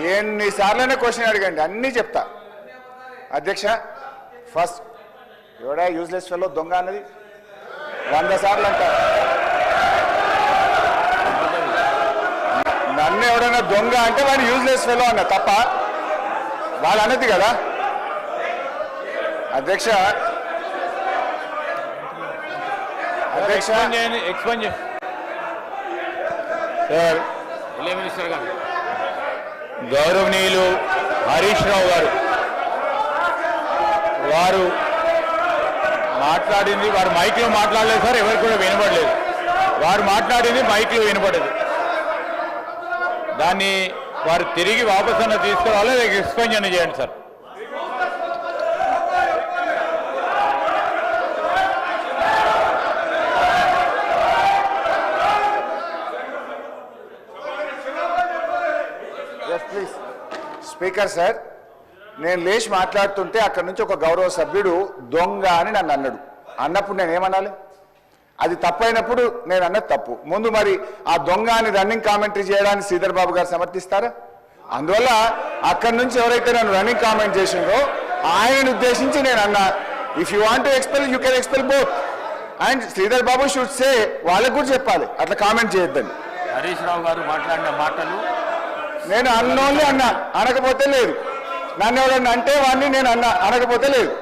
ఎన్నిసార్లైనా question అడగండి అన్నీ చెప్తా. అధ్యక్ష ఫస్ట్ ఎవడా యూజ్లెస్ ఫెలో దొంగ అన్నది? వంద సార్లు అంట. నన్ను ఎవడైనా దొంగ అంటే వాడు యూజ్లెస్ ఫెలో అన్న తప్ప? వాళ్ళు అన్నది కదా? అధ్యక్ష అధ్యక్ష. ఎక్స్ప్లెయిన్ సార్ మినిస్టర్ గారు. గౌరవనీయులు హరీష్ రావు గారు. వారు మాట్లాడింది వారు మైక్లో మాట్లాడలేదు సార్ ఎవరికి కూడా వినపడలేదు వారు మాట్లాడింది మైక్లో వినపడదు దాన్ని వారు తిరిగి వాపసన్న తీసుకురావాలి లేక ఎక్స్ప్లెయిన్ చేయండి సార్. ప్లీజ్ స్పీకర్ సార్ నేను లేచి మాట్లాడుతుంటే అక్కడ నుంచి ఒక గౌరవ సభ్యుడు దొంగ అని నన్ను అన్నాడు. అన్నప్పుడు నేను ఏమనాలి? అది తప్పైనప్పుడు నేను అన్నది తప్పు. ముందు మరి ఆ దొంగ అని రన్నింగ్ కామెంటరీ చేయడానికి శ్రీధర్ బాబు గారు సమర్థిస్తారా? అందువల్ల అక్కడి నుంచి ఎవరైతే నన్ను రన్నింగ్ కామెంట్ చేసిందో ఆయనను ఉద్దేశించి నేను అన్నా. If you want expel you can expel both and Sridhar Babu should say వాళ్ళకు కూడా చెప్పాలి. అట్లా కామెంట్ చేయొద్దని. హరీష్ రావు గారు మాట్లాడిన మాటలు నేను అన్నోన్లీ అన్నా. అనకపోతే లేదు. నన్ను ఎవడన్నా అంటే వాడిని నేను అన్నా. అనకపోతే లేదు.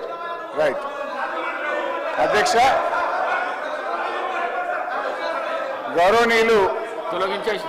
రైట్ అధ్యక్ష. గౌరవనీయులు తొలగించేసి.